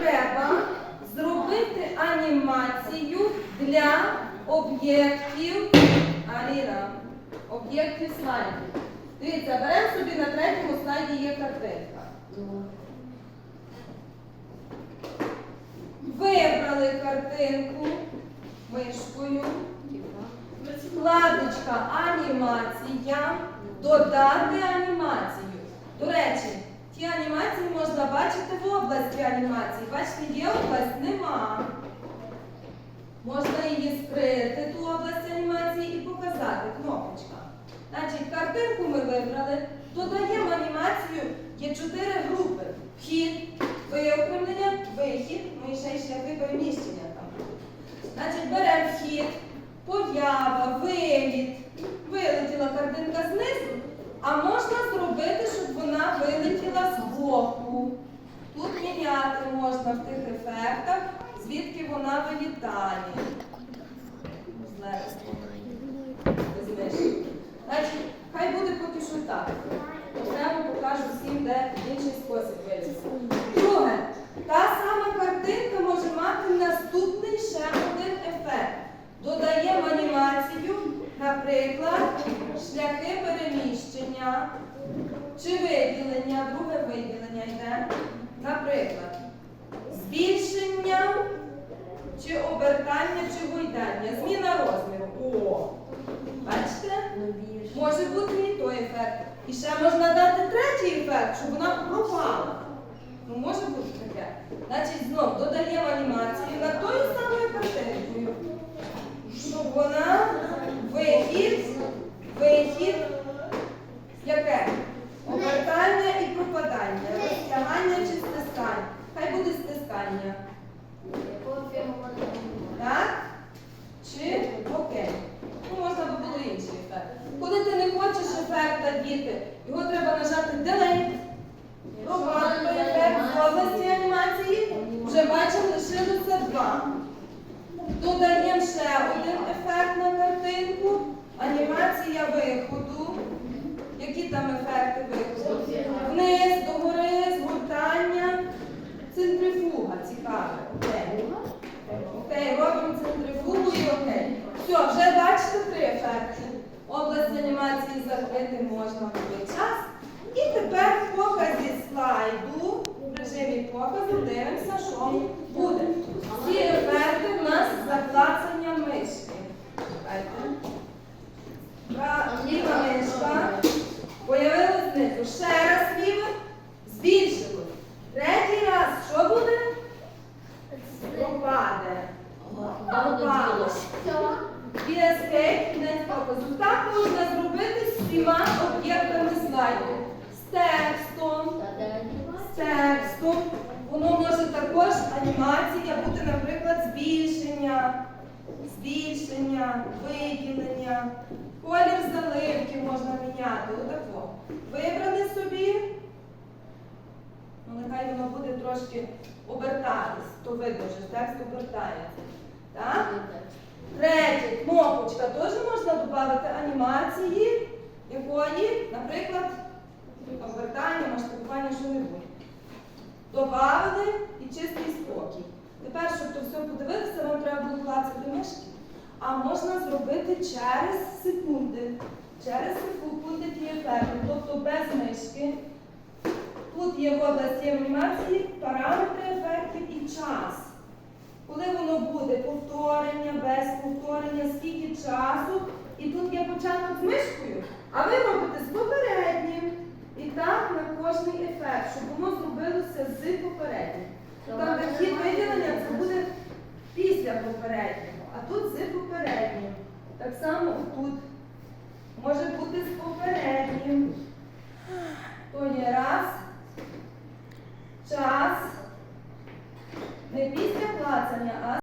треба зробити анімацію для об'єктів Аліна, об'єктів слайдів. Дивіться, беремо собі на третьому слайді є картинка. Вибрали картинку мишкою. Вкладочка анімація. Додати анімацію. До речі, ті анімації можна бачити в області анімації. Бачите, є область, нема. Скрити, ту область анімації, і показати. Кнопочка. Значить, картинку ми вибрали, додаємо анімацію, є чотири групи. Вхід, виокремлення, вихід, і ще й шляхи переміщення там. Значить, беремо вхід, поява, виліт. Вилетіла картинка знизу, а можна зробити, щоб вона вилетіла з. Тут міняти можна в тих ефектах, звідки вона вилітає. Хай буде поки що так. Друге, та сама картинка може мати наступний ще один ефект. Додаємо анімацію, наприклад, шляхи переміщення чи виділення, друге виділення йде. Наприклад, збільшення чи обертання чи гойдання, зміна розміру. О! Бачите? Може бути і той ефект. І ще можна дати третій ефект, щоб вона пропала. Ну, може бути таке. Значить, знов додаємо анімацію на тою самою картинкою, щоб вона вихід, вихід, яке? Обертання і пропадання, розтягання чи стискання. Хай буде стискання. Так? Чи окей. Ну, можна би було інший ефект. Коли ти не хочеш ефекта діти, його треба нажати Delete. Пробувати ефект з області анімації. Вже бачимо, лишилося два. Додаємо ще один ефект на картинку. Анімація виходу. Які там ефекти виходу? Вниз, догори, згортання, центрифуга. Цікаве. Окей. Окей, робимо центрифугу і окей. Все, вже бачите три ефекти. Область анімації можна в час. І тепер в показі слайду, в режимі показу, дивимося, що буде. Всі ефекти в нас заклацання мишки. Ліва мишка. Появилась знизу. Ще раз ліва. Збільшилось. Третій раз що буде? Пропаде. Пропало. Escape кінець показу. Так можна зробити всіма об'єктами слайду. З текстом, з текстом. Воно може також анімація бути, наприклад, збільшення, збільшення, виділення, колір заливки можна міняти. Отако. Вибрали собі. Ну, нехай воно буде трошки обертатись, то видно, що текст обертається. Так? Третє, кнопочка теж можна додати анімації, якої, наприклад, обертання, масштабування, що-небудь. Добавили і чистий спокій. Тепер, щоб то все подивитися, вам треба було клацати мишки. А можна зробити через секунди. Через секунди ті ефекти, тобто без мишки. Тут є в області параметри ефектів і час. Коли воно буде повторення, без повторення, скільки часу, і тут є початок з мишкою, а ви робите з попереднім. І так на кожний ефект, щоб воно зробилося з попереднім. Там такі виділення це буде після попереднього, а тут з попереднім. Так само тут може бути з попереднім.